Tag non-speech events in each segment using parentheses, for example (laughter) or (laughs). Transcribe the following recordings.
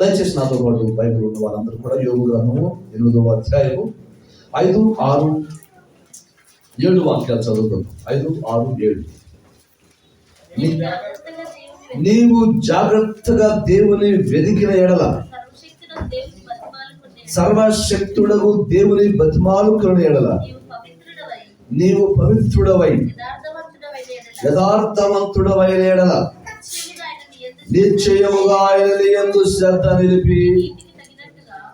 దయచేసి నాతో పాటు బైబిల్ ఉన్న వాళ్ళందరూ కూడా యోగు గ్రంథము ఎనిమిదవ అధ్యాయము ఐదు ఆరు ఏడు వాక్యాలు చదువుతాం ఐదు ఆరు ఏడు. నీవు జాగ్రత్తగా దేవుని వెతికిన ఎడల దేవుని బతిమాలుకునే సర్వశక్తుడకు దేవుని బతిమాలుకున్న ఎడల నీవు పవిత్రుడవై నీవు పవిత్రుడవై యథార్థవంతుడవై ఎడల నిశ్చయముగా ఆయన శ్రద్ధ నిలిపి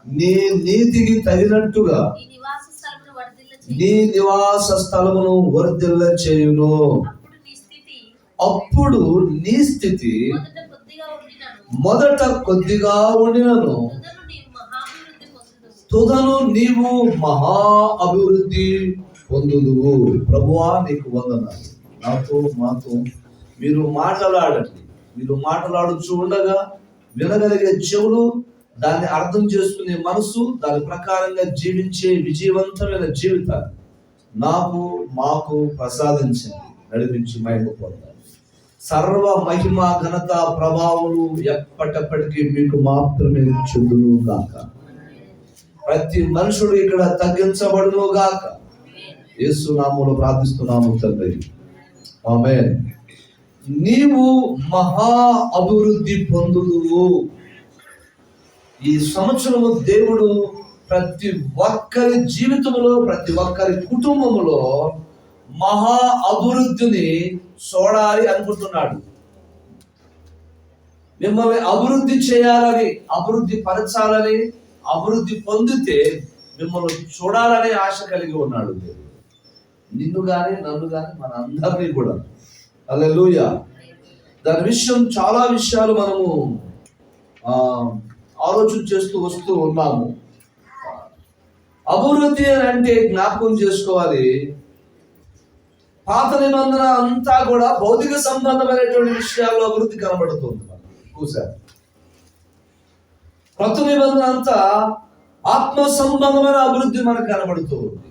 నీ నీతికి తగినట్టుగా నీ నివాస స్థలమును వర్ధిల్ల చేయును. అప్పుడు నీ స్థితి మొదట కొద్దిగా ఉండినను. తుదను నీవు తుదను మహా అభివృద్ధి పొందుదువు. ప్రభువా నీకు వందనాలు. నాతో మాతో మీరు మాట్లాడండి. మీరు మాట్లాడుచు ఉండగా వినగలిగే చెవులు దాన్ని అర్థం చేసుకునే మనసు దాని ప్రకారంగా జీవించే విజయవంతమైన జీవితాన్ని నాకు మాకు ప్రసాదించండి నడిపించి మహిమ పొందాలి. సర్వ మహిమ ఘనత ప్రభావాలు ఎప్పటప్పటికీ మీకు మాత్రమే చెందును గాక ప్రతి మనుషుడు ఇక్కడ తగ్గించబడును గాక యేసు ప్రార్థిస్తున్నాము తండ్రి. ఆమె నీవు మహా అభివృద్ధి పొందుదువు. ఈ సంవత్సరము దేవుడు ప్రతి ఒక్కరి జీవితంలో ప్రతి ఒక్కరి కుటుంబములో మహా అభివృద్ధిని చూడాలి అనుకుంటున్నాడు. మిమ్మల్ని అభివృద్ధి చేయాలని అభివృద్ధి పరచాలని అభివృద్ధి పొందితే మిమ్మల్ని చూడాలనే ఆశ కలిగి ఉన్నాడు దేవుడు. నిన్ను కానీ నన్ను కానీ మన అందరినీ కూడా అల్లెలూయ దాని విషయం చాలా విషయాలు మనము ఆలోచన చేస్తూ వస్తూ ఉన్నాము. అభివృద్ధి అని అంటే జ్ఞాపకం చేసుకోవాలి. పాత నిబంధన అంతా కూడా భౌతిక సంబంధమైనటువంటి విషయాల్లో అభివృద్ధి కనబడుతుంది. మనకు. కొత్త నిబంధన అంతా ఆత్మ సంబంధమైన అభివృద్ధి మనకు కనబడుతూ ఉంది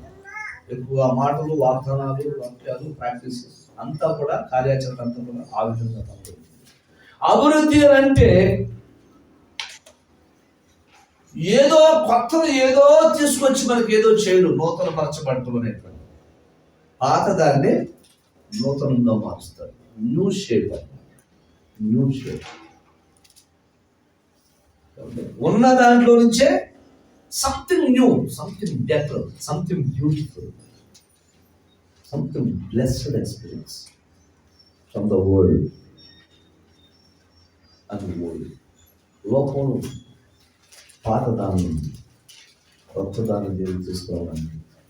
ఎక్కువ మాటలు వాగ్దానాలు వాక్యాలు ప్రాక్టీస్ అంతా కూడా కార్యాచరణ అంతా కూడా ఆ విధంగా అభివృద్ధి అని అంటే ఏదో కొత్తది ఏదో తీసుకొచ్చి మనకి ఏదో చేయడు నూతన పరచబడటం అనేటువంటి పాతదాన్ని నూతనంగా మారుస్తారు న్యూ షేప్ న్యూ షేప్ ఉన్న దాంట్లో నుంచే something new something better something beautiful something blessed experience from the world అది వరల్డ్ లోకంలో పాతదాన్ని కొత్త దాన్ని దేవుడు తీసుకోవాలని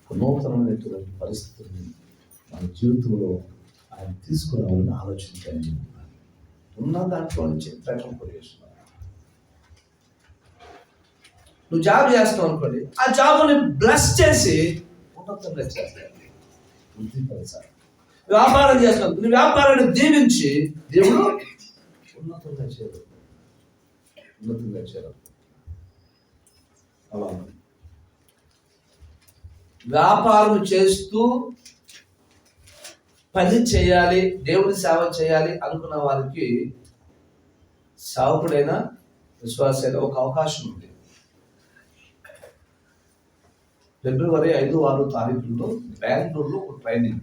నూతనమైనటువంటి పరిస్థితుల్ని మన జీవితంలో ఆయన తీసుకురావాలని ఆలోచించాలని ఉన్న దాంట్లో నుంచి ప్రకటన కొట్టేస్తున్నాను నువ్వు జాబ్ చేస్తావు అనుకోండి ఆ జాబ్ని బ్లెస్ చేసి ఉన్నతంగా చేస్తాను వృద్ధిపరచాలి వ్యాపారం చేస్తున్నావు నీ వ్యాపారాన్ని దీవించి దేవుడు ఉన్నతంగా చేయరు ఉన్నతంగా చేయరు అలా వ్యాపారం చేస్తూ పని చేయాలి దేవుడి సేవ చేయాలి అనుకున్న వారికి సేవకుడైనా విశ్వాసైన ఒక అవకాశం ఉంది. ఫిబ్రవరి ఐదు ఆరు తారీఖుల్లో బెంగళూరులో ఒక ట్రైనింగ్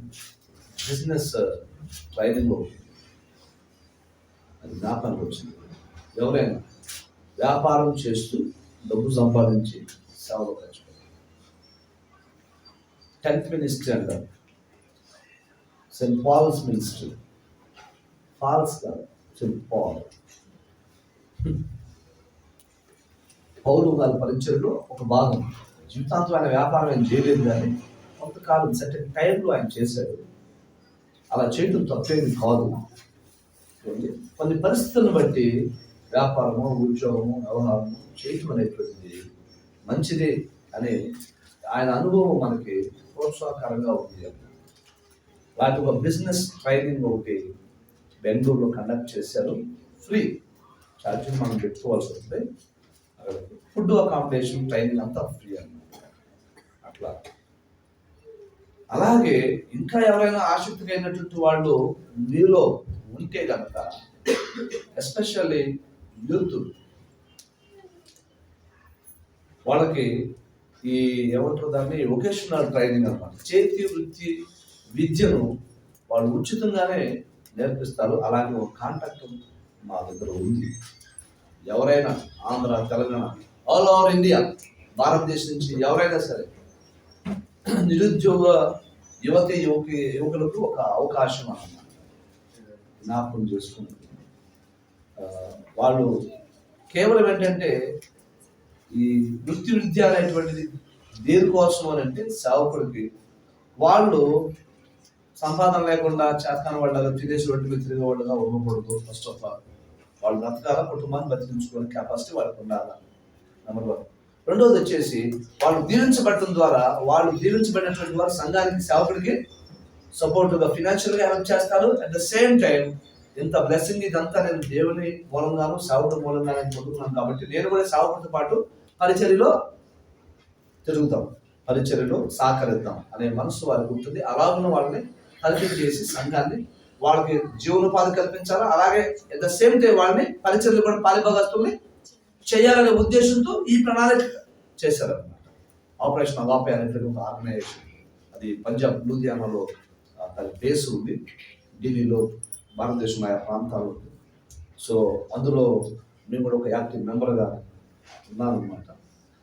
బిజినెస్ ట్రైనింగ్ అది జ్ఞాపకానికి వచ్చింది. ఎవరైనా వ్యాపారం చేస్తూ డబ్బు సంపాదించి సేవలు ఖర్చు టెన్త్ మినిస్ట్రీ అంటారు సెయింట్ పాల్స్ మినిస్ట్రీ. ఫాల్స్ కాదు సెయింట్ పాల్. పౌరు గారి పరిచయంలో ఒక భాగం. జీవితాంతం ఆయన వ్యాపారం ఆయన చేయలేదు కానీ కొంతకాలం సర్టెన్ టైంలో ఆయన చేశాడు. అలా చేయడం తప్పేమి కాదు. కొన్ని పరిస్థితులను బట్టి వ్యాపారము ఉద్యోగము వ్యవహారము చేయటం అనేటువంటిది మంచిదే అనే ఆయన అనుభవం మనకి ప్రోత్సాహకరంగా ఉంది. వాటి ఒక బిజినెస్ ట్రైనింగ్ ఒకటి బెంగళూరులో కండక్ట్ చేశారు. ఫ్రీ. ఛార్జింగ్ మనం పెట్టుకోవాల్సి వస్తుంది ఫుడ్ అకామిడేషన్ ట్రైనింగ్ అంతా ఫ్రీ అన్నమాట. అట్లా అలాగే ఇంకా ఎవరైనా ఆసక్తి కలిగినటువంటి వాళ్ళు మీలో ఉంటే కనుక ఎస్పెషల్లీ యూత్ వాళ్ళకి ఈ ఏమంటారు దాన్ని? వొకేషనల్ ట్రైనింగ్ అనమాట చేతి వృత్తి విద్యను వాళ్ళు ఉచితంగానే నేర్పిస్తారు. అలాగే ఒక కాంటాక్ట్ మా దగ్గర ఉంది. ఎవరైనా Andhra Telangana all over India భారతదేశం నుంచి ఎవరైనా సరే నిరుద్యోగ యువతి యువకి యువకులకు ఒక అవకాశం అన్నమాట. జ్ఞాపకం చేసుకుంటుంది. వాళ్ళు కేవలం ఏంటంటే ఈ వృత్తి విద్య అనేటువంటిది దేనికోసం అని అంటే సేవకుడికి వాళ్ళు సంపాదన లేకుండా చేస్తాను వాళ్ళగా తినేసి రొట్టె మీద తిరిగే వాళ్ళగా ఉండకూడదు ఫస్ట్ ఆఫ్ ఆల్ వాళ్ళు బ్రతకాల? కుటుంబాన్ని బతికించుకోవాలి కెపాసిటీ వాళ్ళకి ఉండాలి? నెంబర్ వన్ రెండోది వచ్చేసి వాళ్ళు దీవించబడటం ద్వారా వాళ్ళు దీవించబడినటువంటి వారు సంఘానికి సేవకుడికి సపోర్ట్గా ఫినాన్షియల్గా హెల్ప్ చేస్తారు. అట్ ద సేమ్ టైం ఇంత బ్లెస్సింగ్ ఇదంతా నేను దేవుని మూలంగాను సేవకుడి మూలంగానే పొందుకున్నాను కాబట్టి నేను కూడా సేవకుడితో పాటు పరిచర్యలో తిరుగుతాం పరిచర్యలో సహకరిద్దాం అనే మనసు వారికి ఉంటుంది. అలాగే వాళ్ళని పరిచయం చేసి సంఘాన్ని వాళ్ళకి జీవనోపాధి కల్పించాలి? అలాగే అట్ ద సేమ్ టైం వాళ్ళని పరిచర్లు కూడా పాలిభాగస్తుల్ని చేయాలనే ఉద్దేశంతో ఈ ప్రణాళిక చేశారనమాట ఆపరేషన్ అవాపే అనేటువంటి ఒక ఆర్గనైజేషన్ అది పంజాబ్ లూధియానాలో దాని బేస్ ఉంది. ఢిల్లీలో భారతదేశం ఆయా ప్రాంతాలు ఉంది. సో అందులో మేము కూడా ఒక యాక్టివ్ మెంబర్గా ఉన్నాను అనమాట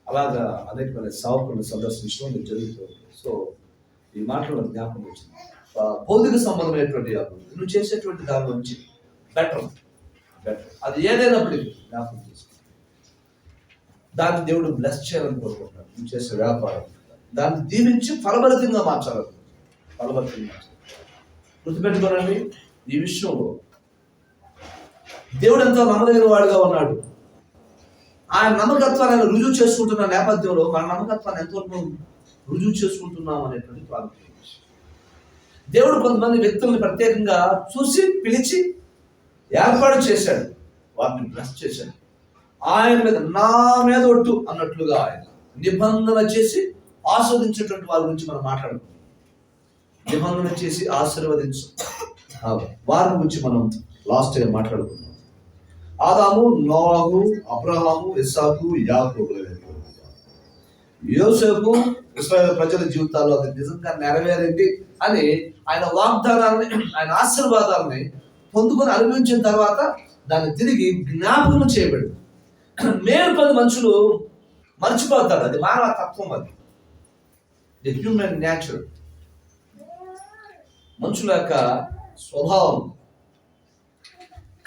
అలాగా అనేకమైన సావకులను సందర్శించడం ఇది జరుగుతుంది. సో ఈ మాటలు జ్ఞాపకం వచ్చింది. భౌతిక సంబంధమైనటువంటి అభివృద్ధి నువ్వు చేసేటువంటి దాని నుంచి బెటర్ బెటర్ అది ఏదైనప్పటికీ జ్ఞాపకం చేసుకో. దాన్ని దేవుడు బ్లెస్ చేయాలని కోరుకుంటాడు నువ్వు చేసే వ్యాపారం. దాన్ని దీవించి ఫలభరితంగా మార్చాలని ఫలభరితంగా గుర్తుపెట్టుకోనండి ఈ విషయంలో దేవుడు ఎంతో నమ్మదగిన వాడుగా ఉన్నాడు. ఆయన నమ్మకత్వాన్ని ఆయన రుజువు చేసుకుంటున్న నేపథ్యంలో మన నమ్మకత్వాన్ని ఎంతవరకు రుజువు చేసుకుంటున్నాం అనేటువంటి ప్రాముఖ్యత దేవుడు కొంతమంది వ్యక్తుల్ని ప్రత్యేకంగా చూసి పిలిచి ఏర్పాటు చేశాడు. వారిని బ్లెస్ చేశాడు. ఆయన మీద నా మీద ఒట్టు అన్నట్లుగా ఆయన నిబంధన చేసి ఆస్వాదించేటువంటి వారి గురించి మనం మాట్లాడుకుంటాం నిబంధన చేసి ఆశీర్వదించు. వారి గురించి మనం లాస్ట్ టైం మాట్లాడుకున్నాం ఆదాము నోవాహు అబ్రహాము ఇస్సాకు యాకోబుల యోసేపు ఇస్రాయల్ ప్రజల జీవితాల్లో అది నిజంగా నెరవేరింది అని ఆయన వాగ్దానాన్ని ఆయన ఆశీర్వాదాలని పొందుకొని అనుభవించిన తర్వాత దాన్ని తిరిగి జ్ఞాపకం చేయబడింది. మేలు పది మనుషులు మర్చిపోతారు. అది మానవ తత్వం అది. ది హ్యూమన్ న్యాచురల్ మనుషుల యొక్క స్వభావం.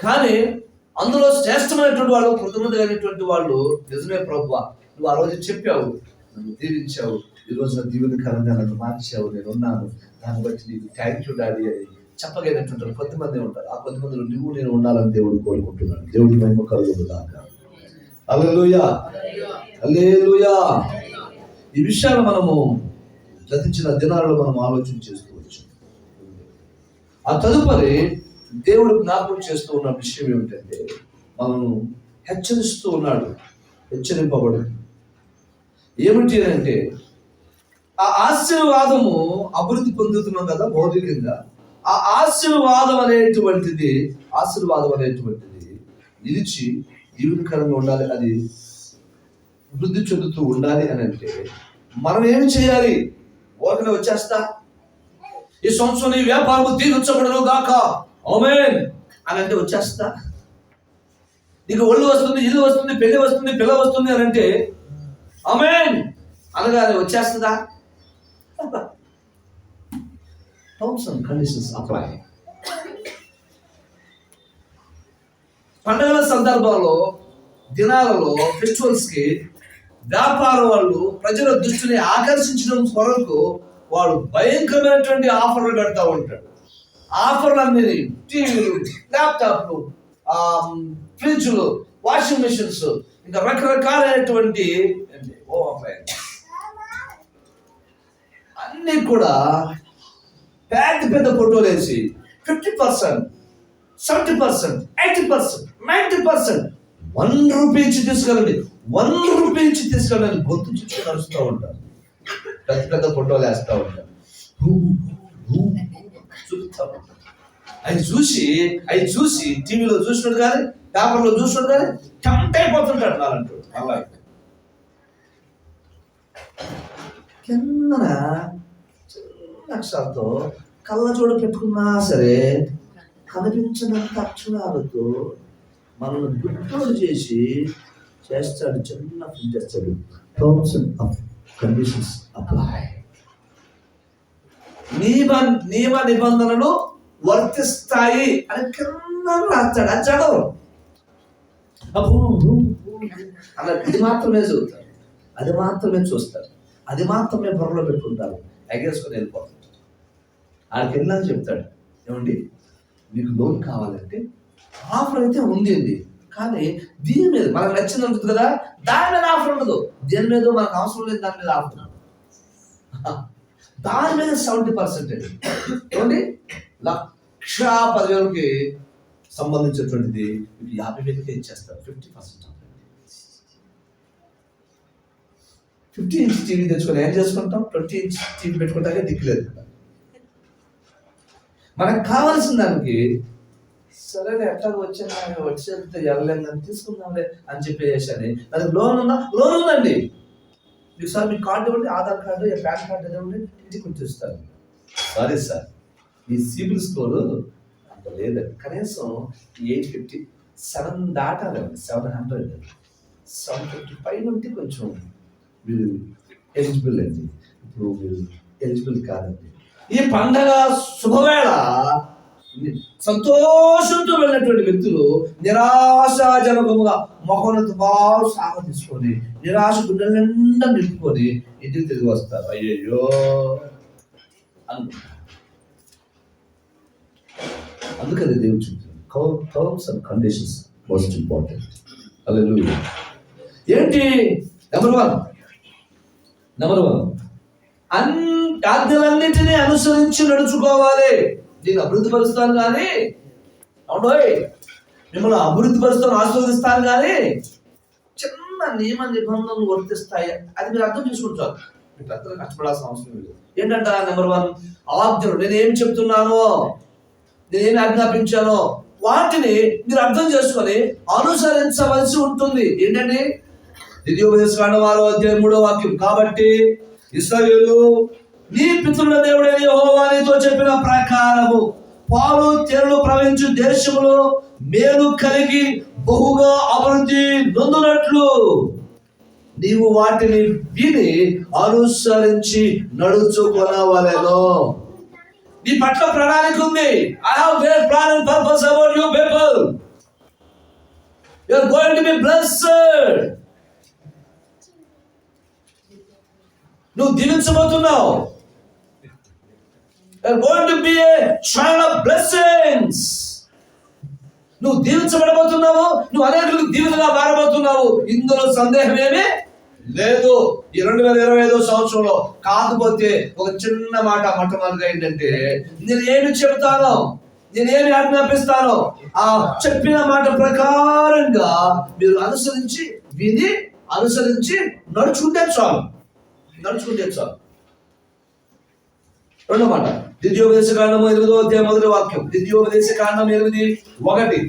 కానీ అందులో శ్రేష్టమైనటువంటి వాళ్ళు కృతజ్ఞత అయినటువంటి వాళ్ళు నిజమే ప్రభు నువ్వు ఆ రోజు చెప్పావు నన్ను దీవించావు ఈ రోజు నా దీవెనకరంగా నన్ను మార్చావు నేను ఉన్నాను. దాన్ని బట్టి నీకు థ్యాంక్ యూ డాడీ అని చెప్పగలిగినటువంటి కొంతమంది ఉంటారు. ఆ కొంతమందిలో నువ్వు నేను ఉండాలని దేవుడు కోరుకుంటున్నాను. దేవుడి మహిమ కలుగుదాకా అల్లేలుయా ఈ విషయాలు మనము గతించిన దినాలలో మనం ఆలోచన చేసుకోవచ్చు. ఆ తదుపరి దేవుడు జ్ఞాపకం చేస్తూ ఉన్న విషయం ఏమిటంటే మనము హెచ్చరిస్తూ ఉన్నాడు హెచ్చరింపబడు ఏమిటి అంటే ఆ ఆశీర్వాదము అభివృద్ధి పొందుతున్నాం కదా భౌతికంగా ఆ ఆశీర్వాదం అనేటువంటిది ఆశీర్వాదం అనేటువంటిది నిలిచి దీర్ఘకాలంగా ఉండాలి అది వృద్ధి చెందుతూ ఉండాలి అని అంటే మనం ఏమి చేయాలి? ఓకనే వచ్చేస్తా. ఈ సంవత్సరం ఈ వ్యాపారం దీవించబడను గాక. ఓమేన్ అని అంటే వచ్చేస్తా. నీకు ఒళ్ళు వస్తుంది ఇల్లు వస్తుంది పెళ్ళి వస్తుంది పిల్ల వస్తుంది అని అంటే అమేన్ అది వచ్చేస్తుందా? టర్మ్స్ అండ్ కండిషన్స్ అప్లై పండుగల సందర్భాల్లో దినాలలో ఫెస్టివల్స్కి వ్యాపార వాళ్ళు ప్రజల దృష్టిని ఆకర్షించడం కొరకు వాడు భయంకరమైనటువంటి ఆఫర్లు పెడతా ఉంటాడు. ఆఫర్లు అన్నీ టీవీలు ల్యాప్టాప్లు ఫ్రిడ్జ్లు వాషింగ్ మిషన్స్ ఇంకా రకరకాలైనటువంటి ఓ అన్ని కూడా పెద్ద పెద్ద ఫోటోలు వేసి fifty percent seventy percent eighty percent ninety percent one rupee ఇచ్చి తీసుకెళ్ళండి. వన్ రూపీ ఇచ్చి తీసుకెళ్ళండి. గొంతు చుట్టూ నడుస్తూ ఉంటారు. పెద్ద పెద్ద ఫోటోలు వేస్తూ ఉంటారు. చూస్తూ ఉంటారు. అవి చూసి అవి చూసి టీవీలో చూసినాడు కానీ పేపర్లో చూసినాడు కానీ టెంప్ట్ అయిపోతుంటాడు నాలంటూ అలా. కిందన చిన్న అక్షరాలతో చూడ పెట్టుకున్నా సరే కనిపించినంత అక్షరాలతో మనల్ని గుర్తోడు చేసి చేస్తాడు చిన్న ఫుడ్ చేస్తాడు టర్మ్స్ అండ్ కండిషన్స్ అప్లై నియమ నియమ నిబంధనలు వర్తిస్తాయి అని కింద రాస్తాడు. అది చదవరు అలా ఇది మాత్రమే చదువుతారు అది మాత్రమే చూస్తారు. అది మాత్రమే బుర్రలో పెట్టుకుంటారు. ఎగేసుకొని వెళ్ళిపోతారు. ఆడికి వెళ్ళాలని చెప్తాడు. ఏమండి? మీకు లోన్ కావాలంటే ఆఫర్ అయితే ఉంది అండి కానీ దీని మీద మనకు నచ్చింది ఉంటుంది కదా దాని మీద ఆఫర్ ఉండదు. దీని మీద మనకు అవసరం లేదు దాని మీద ఆఫర్. (laughs) దాని మీద సెవెంటీ పర్సెంటేజ్ ఏమండి? లక్ష పదివేలకి సంబంధించినటువంటిది మీకు యాభై వేలకే ఇచ్చేస్తారు. Fifty percent fifty inch TV తెచ్చుకొని ఏం చేసుకుంటాం? ట్వంటీ ఇంచ్ టీవీ పెట్టుకుంటాకే దిక్కులేదు మనకు కావాల్సిన దానికి సరేలే ఎట్లా వచ్చినా వచ్చేస్తే వెళ్ళలేదు అని తీసుకుందాంలే అని చెప్పేసాను అది లోన్ ఉందా? లోన్ ఉందండి. మీకు సార్ మీ కార్డు ఇవ్వండి ఆధార్ కార్డు పాన్ కార్డు ఇవ్వండి ఇంటికి వచ్చేస్తారు. సారీ సార్ మీ సిబిల్ స్కోరు అంత లేదండి. కనీసం ఎయిట్ ఫిఫ్టీ సెవెన్ దాటాలండి సెవెన్ హండ్రెడ్. సెవెన్ ఫిఫ్టీ పైన ఉంటే కొంచెం మీరు ఎలిజిబుల్ అండి. ఇప్పుడు మీరు ఎలిజిబుల్ కాదండి. ఈ పండగ శుభవేళ. సంతోషంతో వెళ్ళినటువంటి వ్యక్తులు నిరాశాజనకముగా మొహంతో బాగా సాగ తీసుకొని నిరాశ గుండెల నిండా నిలుపుకొని ఇంటికి తిరిగి వస్తారు. అయ్యయ్యో! అనుకుంటారు. అందుకని దేవుడు చెప్తుంది terms and conditions most important అలా ఏంటి? నెంబర్ వన్ నెంబర్ వన్ అన్ ఆజ్ఞలన్నిటినీ అనుసరించి నడుచుకోవాలి. నేను అభివృద్ధి పరుస్తాను కానీ అవునోయ్ మిమ్మల్ని అభివృద్ధి పరుస్తాను ఆస్వాదిస్తాను కానీ చిన్న నియమ నిబంధనలు వర్తిస్తాయి. అది మీరు అర్థం చేసుకుంటారు. మీరు పెద్దలు కష్టపడాల్సిన అవసరం లేదు. ఏంటంట నెంబర్ వన్ ఆజ్ఞలు. నేను ఏం చెప్తున్నానో నేనేమి ఆజ్ఞాపించానో వాటిని మీరు అర్థం చేసుకొని అనుసరించవలసి ఉంటుంది. ఏంటండి? ద్వితీయోపదేశకాండ వారో అధ్యాయం మూడో వాక్యం. కాబట్టి ఇస్రాయేలు నీ పితృల దేవుడైన యహోవానితో చెప్పిన ప్రకారము పాలు తెరలు ప్రవహించు దేశంలో మేలు కలిగి బహుగా అభివృద్ధి నొందునట్లు. నీవు వాటిని విని అనుసరించి నడుచుకొనవలెను నీ పట్ల ప్రణాళిక ఉంది. I have great plan and purpose about you people you are going to be blessed నువ్వు దీవించబోతున్నావు. You are going to be a child of blessings నువ్వు దీవించబడబోతున్నావు నువ్వు అనేకులకు దీవెనగా మారబోతున్నావు. ఇందులో సందేహం ఏమీ లేదు. ఈ రెండు వేల ఇరవై ఐదో సంవత్సరంలో కాకపోతే ఒక చిన్న మాట మొట్టమొదటిగా ఏంటంటే నేను ఏమి చెప్తానో నేనేమి ఆజ్ఞాపిస్తాను ఆ చెప్పిన మాట ప్రకారంగా మీరు అనుసరించి విని అనుసరించి నడుచుకుంటే చాలు. నడుచుకుంటే చాలు. రెండో మాట. ద్వితీయోపదేశ కాండము ఎనిమిదో అధ్యాయం మొదటి వాక్యం. ద్వితీయోపదేశ కాండం ఎనిమిది ఒకటి.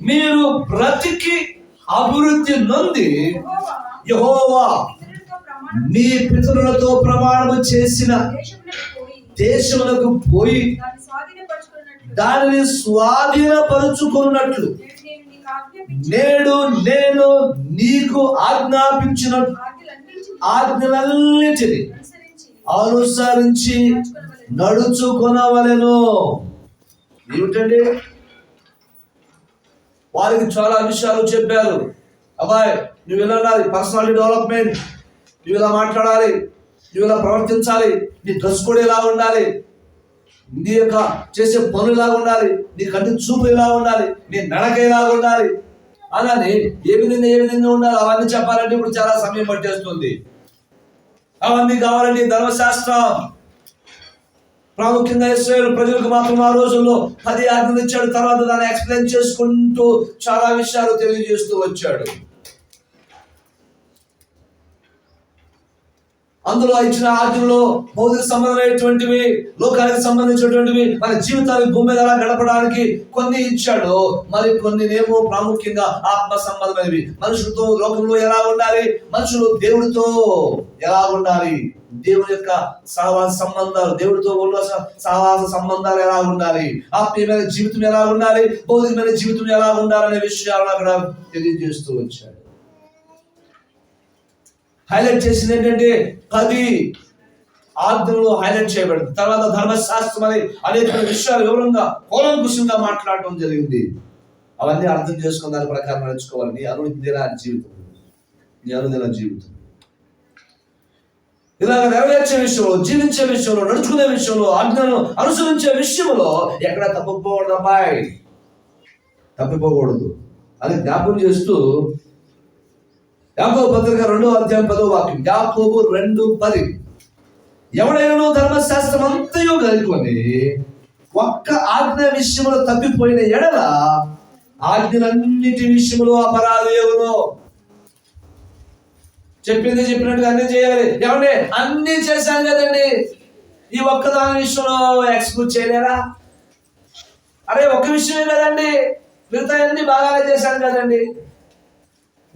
మీరు బ్రతికి అభివృద్ధి నొంది యహోవా మీ పితరులతో ప్రమాణము చేసిన దేశములకు పోయి దాన్ని దానిని స్వాధీనపరుచుకున్నట్లు నేడు నేను నీకు ఆజ్ఞాపించిన ఆజ్ఞలన్నిటిని అనుసరించి అనుసరించి ఏమిటండి? వారికి చాలా విషయాలు చెప్పారు. అబ్బాయి నువ్వు ఇలా ఉండాలి పర్సనాలిటీ డెవలప్మెంట్. నువ్వు ఇలా మాట్లాడాలి నువ్వు ఇలా ప్రవర్తించాలి నీ డ్రెస్ కూడా ఇలా ఉండాలి. నీ యొక్క చేసే పనులు ఇలా ఉండాలి నీ కంటి చూపు ఇలా ఉండాలి నీ నడక ఇలా ఉండాలి. అలానే ఏ విధంగా ఏ విధంగా ఉండాలి అవన్నీ చెప్పాలంటే ఇప్పుడు చాలా సమయం పట్టేస్తుంది. అవన్నీ కావాలండి ధర్మశాస్త్రం. ప్రాముఖ్యంగా ఇస్రాయేల్ ప్రజలకు మాత్రం ఆ రోజుల్లో పది ఆజ్ఞలు ఇచ్చాడు. తర్వాత దాన్ని ఎక్స్ప్లెయిన్ చేసుకుంటూ చాలా విషయాలు తెలియజేస్తూ వచ్చాడు. అందులో ఇచ్చిన ఆజ్ఞలో భౌతిక సంబంధమైనటువంటివి లోకానికి సంబంధించినటువంటివి మన జీవితాన్ని భూమి మీద ఎలా గడపడానికి కొన్ని ఇచ్చాడు. మరి కొన్ని ఏమో ప్రాముఖ్యంగా ఆత్మ సంబంధమైనవి. మనుషులతో లోకంలో ఎలా ఉండాలి? మనుషులు దేవుడితో ఎలా ఉండాలి? దేవుని యొక్క సహవాస సంబంధాలు దేవుడితో ఉన్న స- సహవాస సంబంధాలు ఎలా ఉండాలి? ఆత్మీయమైన జీవితం ఎలా ఉండాలి? భౌతికమైన జీవితం ఎలా ఉండాలనే విషయాలను అక్కడ తెలియజేస్తూ వచ్చాడు. హైలైట్ చేసింది ఏంటంటే పది ఆజ్ఞలు హైలైట్ చేయబడింది. తర్వాత ధర్మశాస్త్రం అని అనేక విషయాలు వివరంగా కూలంకుషంగా మాట్లాడటం జరిగింది. అవన్నీ అర్థం చేసుకున్న దాని ప్రకారం నడుచుకోవాలి. నీ అనుదిన జీవితం. నీ అనుదిన జీవితం. ఇలాగ నెరవేర్చే విషయంలో జీవించే విషయంలో నడుచుకునే విషయంలో ఆజ్ఞలను అనుసరించే విషయంలో ఎక్కడ తప్పిపోకూడదు అబ్బాయి తప్పిపోకూడదు. అని జ్ఞాపకం చేస్తూ యాకోబు పత్రిక రెండో అధ్యాయం పదో వాక్యం. యాకోబు రెండు పది. ఎవడైనా ధర్మశాస్త్రం అంతయో గనుకొని ఒక్క ఆజ్ఞ విషయంలో తప్పిపోయిన ఎడల ఆజ్ఞలన్నిటి విషయంలో అపరాధి ఎవరు చెప్పింది చెప్పినట్టుగా అన్ని చేయాలి. ఏమంటే అన్ని చేశాం కదండి. ఈ ఒక్కదాని విషయంలో ఎక్స్క్యూజ్ చేయలేరా? అరే ఒక్క విషయమే కదండి. మిగతా అన్ని బాగానే చేశాను కదండి.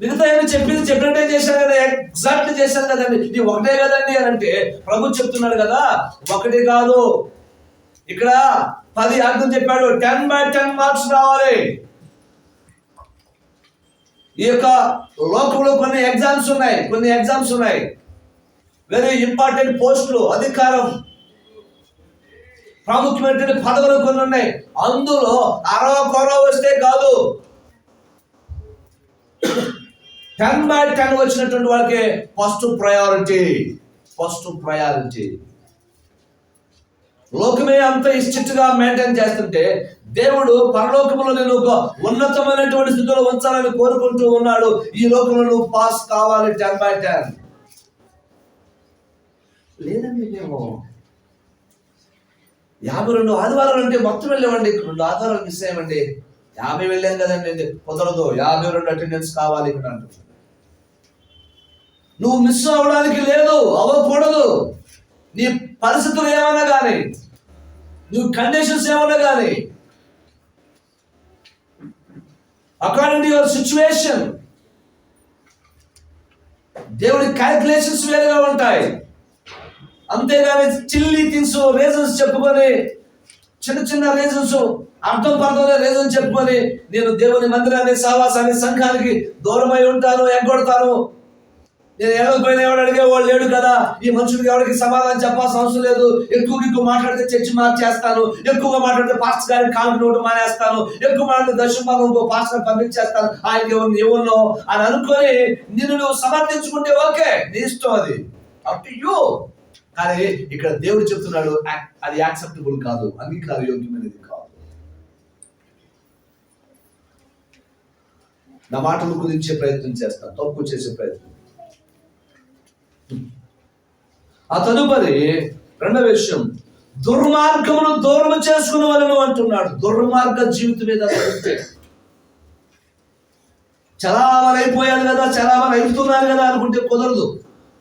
మిగతా ఏమి చెప్పింది చెప్పినట్టే చేశాను కదా ఎగ్జాక్ట్ చేశాను కదండి. ఇది ఒకటే కదండి అని అంటే ప్రభు చెప్తున్నాడు కదా ఒకటి కాదు. ఇక్కడ పది అర్థం చెప్పాడు టెన్ బై టెన్ మార్క్స్ రావాలి. ఈ యొక్క లోకంలో కొన్ని ఎగ్జామ్స్ ఉన్నాయి కొన్ని ఎగ్జామ్స్ ఉన్నాయి. వెరీ ఇంపార్టెంట్ పోస్టులు అధికారం. ప్రాముఖ్యమైనటువంటి పదవులు కొన్ని ఉన్నాయి. అందులో అరవ కొరవ వస్తే కాదు. టెన్ బై టెన్ వచ్చినటువంటి వాళ్ళకి ఫస్ట్ ప్రయారిటీ ఫస్ట్ ప్రయారిటీ. లోకమే అంత ఇష్టగా మెయింటైన్ చేస్తుంటే దేవుడు పరలోకములో నేను ఒక ఉన్నతమైనటువంటి స్థితిలో ఉంచాలని కోరుకుంటూ ఉన్నాడు. ఈ లోకంలో నువ్వు పాస్ కావాలి టెన్ బై టెన్ లేదండి మేము. యాభై రెండు ఆదివారాలు అంటే మొత్తం వెళ్ళామండి రెండు ఆదివారాలు మిస్ అయ్యామండి. యాభై వెళ్ళాం కదండి. కుదరదు. యాభై రెండు అటెండెన్స్ కావాలి ఇక్కడ అంటున్నాడు నువ్వు మిస్ అవ్వడానికి లేదు అవ్వకూడదు. నీ పరిస్థితులు ఏమైనా కానీ నువ్వు కండిషన్స్ ఏమైనా కానీ అకార్డింగ్ టు యువర్ సిచ్యువేషన్ దేవుడి క్యాల్కులేషన్స్ వేరుగా ఉంటాయి. అంతేగాని చిల్లీ థింగ్స్ రీజన్స్ చెప్పుకొని చిన్న చిన్న రీజన్స్ అర్థం పర్థంలో రీజన్ చెప్పుకొని నేను దేవుని మందిరాన్ని సావాసాన్ని సంఘానికి దూరమై ఉంటాను ఎగ్గొడతాను. నేను ఎవరిపోయినా ఎవడు అడిగేవాడు లేడు కదా. ఈ మనుషులకు ఎవరికి సమాధానం చెప్పాల్సిన అవసరం లేదు. ఎక్కువ ఎక్కువ మాట్లాడితే చర్చి మార్చేస్తాను. ఎక్కువగా మాట్లాడితే పాస్టర్ గారికి కాలు నోటు మానేస్తాను. ఎక్కువ మాట్లాడితే దర్శన భాగం ఇంకో పాస్టర్ పంపించేస్తాను. ఆయనకి ఎవరిని ఎవరినో అని అనుకొని నిన్ను నువ్వు సమర్థించుకుంటే ఓకే నీ ఇష్టం అది. అప్ టు యూ కానీ ఇక్కడ దేవుడు చెప్తున్నాడు అది యాక్సెప్టబుల్ కాదు. అంగీకార యోగ్యమైనది కాదు. నా మాటలు గురించే ప్రయత్నం చేస్తాను తప్పు చేసే ప్రయత్నం. ఆ తదుపరి రెండవ విషయం దుర్మార్గమును దూరం చేసుకుని వాళ్ళను అంటున్నాడు. దుర్మార్గ జీవితం మీద చలామణి అయిపోయాను కదా చలామణి అయిపోతున్నాను కదా అనుకుంటే కుదరదు.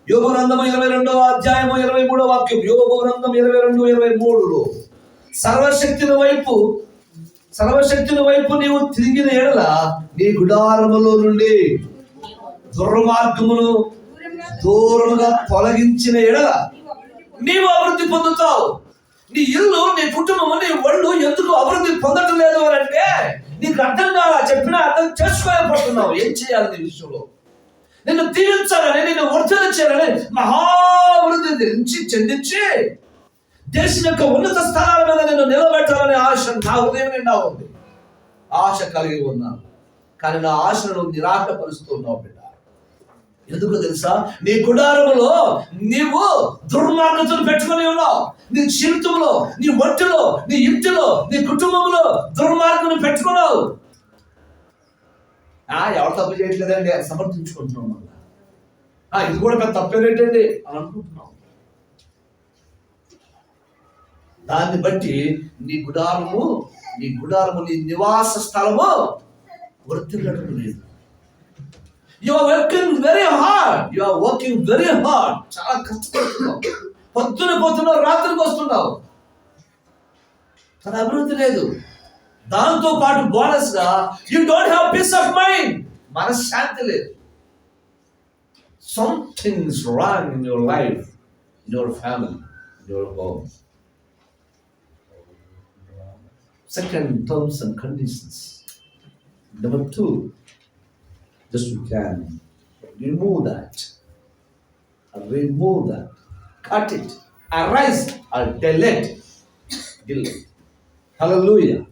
యోగ గ్రంథము ఇరవై రెండవ అధ్యాయము ఇరవై మూడవ వాక్యం. యోగ గ్రంథం ఇరవై రెండు ఇరవై మూడులో సర్వశక్తిని వైపు సర్వశక్తిని వైపు నీవు తిరిగిన ఎడల నీ గుడారములో నుండి దుర్మార్గమును దూరముగా తొలగించిన ఎడల నీవు అభివృద్ధి పొందుతావు. నీ ఇల్లు నీ కుటుంబం నీ ఒళ్ళు ఎందుకు అభివృద్ధి పొందటం లేదు అని అంటే నీకు అర్థం కాలా చెప్పినా అర్థం చేసుకోలేకపోతున్నావు. ఏం చేయాలి నీ విషయంలో? నిన్ను దీవించాలని నిన్ను వర్ధన చేయాలని మహాభివృద్ధి నుంచి చెందించి దేశం యొక్క ఉన్నత స్థానాల మీద నిన్ను నిలబెట్టాలనే ఆశ నా ఉదయం నిండా ఉంది. ఆశ కలిగి ఉన్నాను. కానీ నా ఆశను నిరాకపరుస్తూ ఉన్నావు బిడ్డ. ఎందుకు తెలుసా? నీ గుడారములో నీవు దుర్మార్గతను పెట్టుకుని ఉన్నావు. నీ జీవితంలో నీ ఒంటిలో నీ ఇంటిలో నీ కుటుంబంలో దుర్మార్గను పెట్టుకున్నావు. ఆ ఎవరు తప్పు చేయట్లేదండి? సమర్థించుకుంటున్నాం ఆ ఇది కూడా పెద్ద తప్పేనేటండి అని అనుకుంటున్నాం. దాన్ని బట్టి నీ గుడారము నీ గుడారము నీ నివాస స్థలము వర్తిల్లడం లేదు. You are working very hard you are working very hard చాలా కష్టపడుతున్నావు. పొద్దున పోతున్నావు రాత్రికి వస్తున్నావు. కానీ అభివృద్ధి లేదు. దాంతో పాటు బోనస్గా you don't have peace of mind మనశ్శాంతి లేదు. Something is wrong in your life in your family in your home second terms and conditions number two just we can remove that. Remove that. Cut it. Arise or delete delete hallelujah